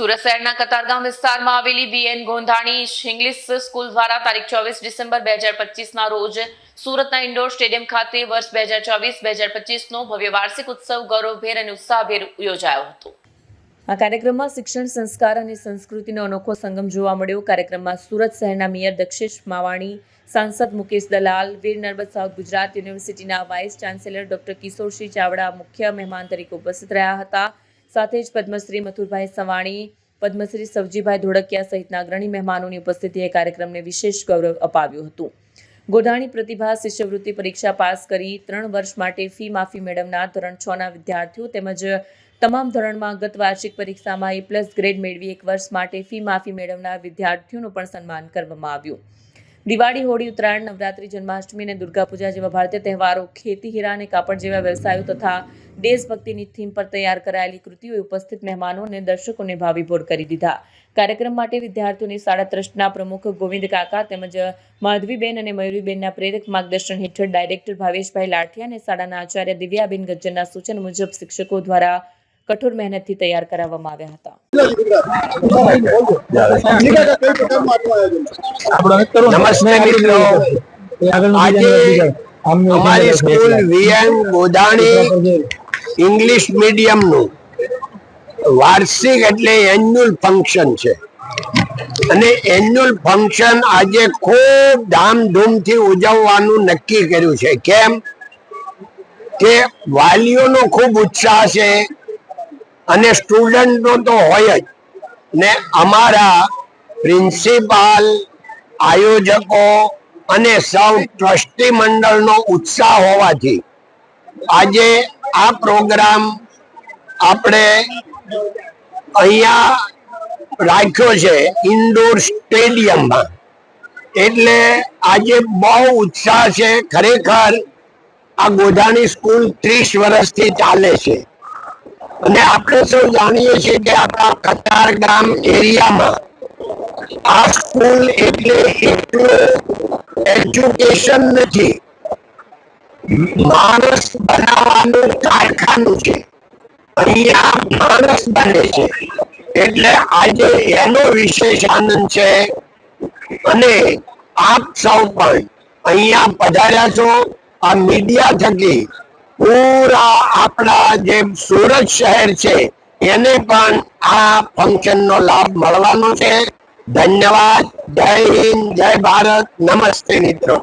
સુરત શહેરના કતારગામ વિસ્તારમાં આવેલી બીએન ગોંધાણી ઇંગ્લિશ સ્કૂલ દ્વારા તારીખ ચોવીસ ડિસેમ્બર બે હજાર પચીસના રોજ સુરતના ઇન્ડોર સ્ટેડિયમ ખાતે વર્ષ બે હજાર ચોવીસ, બે હજાર પચીસનો ભવ્ય વાર્ષિક ઉત્સવ, ગૌરવભેર અને ઉત્સાહભેર યોજાયો હતો. આ કાર્યક્રમમાં શિક્ષણ, સંસ્કાર અને સંસ્કૃતિનો અનોખો સંગમ જોવા મળ્યો. કાર્યક્રમમાં સુરત શહેરના મેયર દક્ષેશ માવાણી, સાંસદ મુકેશ દલાલ, વીર નર્મદ સાઉથ ગુજરાત યુનિવર્સિટીના vice chancellor doctor Kishorsinh Chavda, મુખ્ય મહેમાન તરીકે ઉપસ્થિત રહ્યા હતા. સાથે જ પદ્મશ્રી મથુરભાઈ સવાણી, પદ્મશ્રી સવજીભાઈ ધોળકિયા સહિતના અગ્રણી મહેમાનોની ઉપસ્થિતિએ કાર્યક્રમને વિશેષ ગૌરવ અપાવ્યું હતું. ગોધાણી પ્રતિભા શિષ્યવૃત્તિ પરીક્ષા પાસ કરી ત્રણ વર્ષ માટે ફી માફી મેળવનાર ધોરણ છ ના વિદ્યાર્થીઓ તેમજ તમામ ધોરણમાં ગત વાર્ષિક પરીક્ષામાં એ પ્લસ ગ્રેડ મેળવી એક વર્ષ માટે ફી માફી મેળવનાર વિદ્યાર્થીઓનું પણ સન્માન કરવામાં આવ્યું. દિવાળી, હોળી, ઉત્તરાયણ, નવરાત્રી, જન્માષ્ટમી અને દુર્ગા પૂજા જેવા ભારતીય તહેવારો ખેતી, હીરા અને કાપડ જેવા વ્યવસાયો તથા દેશભક્તિની થીમ પર તૈયાર કરાયેલી કૃતિઓએ ઉપસ્થિત મહેમાનો અને દર્શકોને ભાવીભોર કરી દીધા. કાર્યક્રમ માટે વિદ્યાર્થીઓની શાળા ટ્રસ્ટના પ્રમુખ ગોવિંદ કાકા તેમજ માધવીબેન અને મયુરીબેનના પ્રેરક માર્ગદર્શન હેઠળ ડાયરેક્ટર ભાવેશભાઈ લાઠિયા અને શાળાના આચાર્ય દિવ્યાબેન ગજ્જરના સૂચન મુજબ શિક્ષકો દ્વારા કઠોર મહેનતથી તૈયાર કરાવવામાં આવ્યા હતા. ઇંગ્લિશ મીડિયમનું વાર્ષિક એટલે એન્યુઅલ ફંક્શન છે. અને એન્યુઅલ ફંક્શન આજે ખૂબ ધામધૂમથી ઉજવવાનું નક્કી કર્યું છે. કેમ? કે વાલીઓનો ખૂબ ઉત્સાહ છે. અને સ્ટુડન્ટનો તો હોય જ. ને અમારા પ્રિન્સિપાલ આયોજકો અને સૌ ટ્રસ્ટી મંડળનો ઉત્સાહ હોવાથી આજે આ પ્રોગ્રામ આપણે અહીંયા રાખ્યો છે ઇન્ડોર સ્ટેડિયમમાં એટલે આજે બહુ ઉત્સાહ છે. ખરેખર આ ગોધાણી સ્કૂલ ત્રીસ વર્ષથી ચાલે છે. અને આપણે સૌ જાણીએ છીએ કે આપણા કતાર ગામ એરિયામાં આ સ્કૂલ એટલે એટલું એજ્યુકેશન નથી. માણસ બનાવવાનું કારખાનું છે. અહીંયા માણસ બને છે. એટલે આજે એનો વિશેષ આનંદ છે. અને આપ સૌ પણ અહીંયા પધાર્યા છો. આ મીડિયા થકી પૂરા આપણા જે સુરત શહેર છે, એને પણ આ ફંક્શન નો લાભ મળવાનો છે. ધન્યવાદ. જય હિન્દ, જય ભારત. નમસ્તે મિત્રો.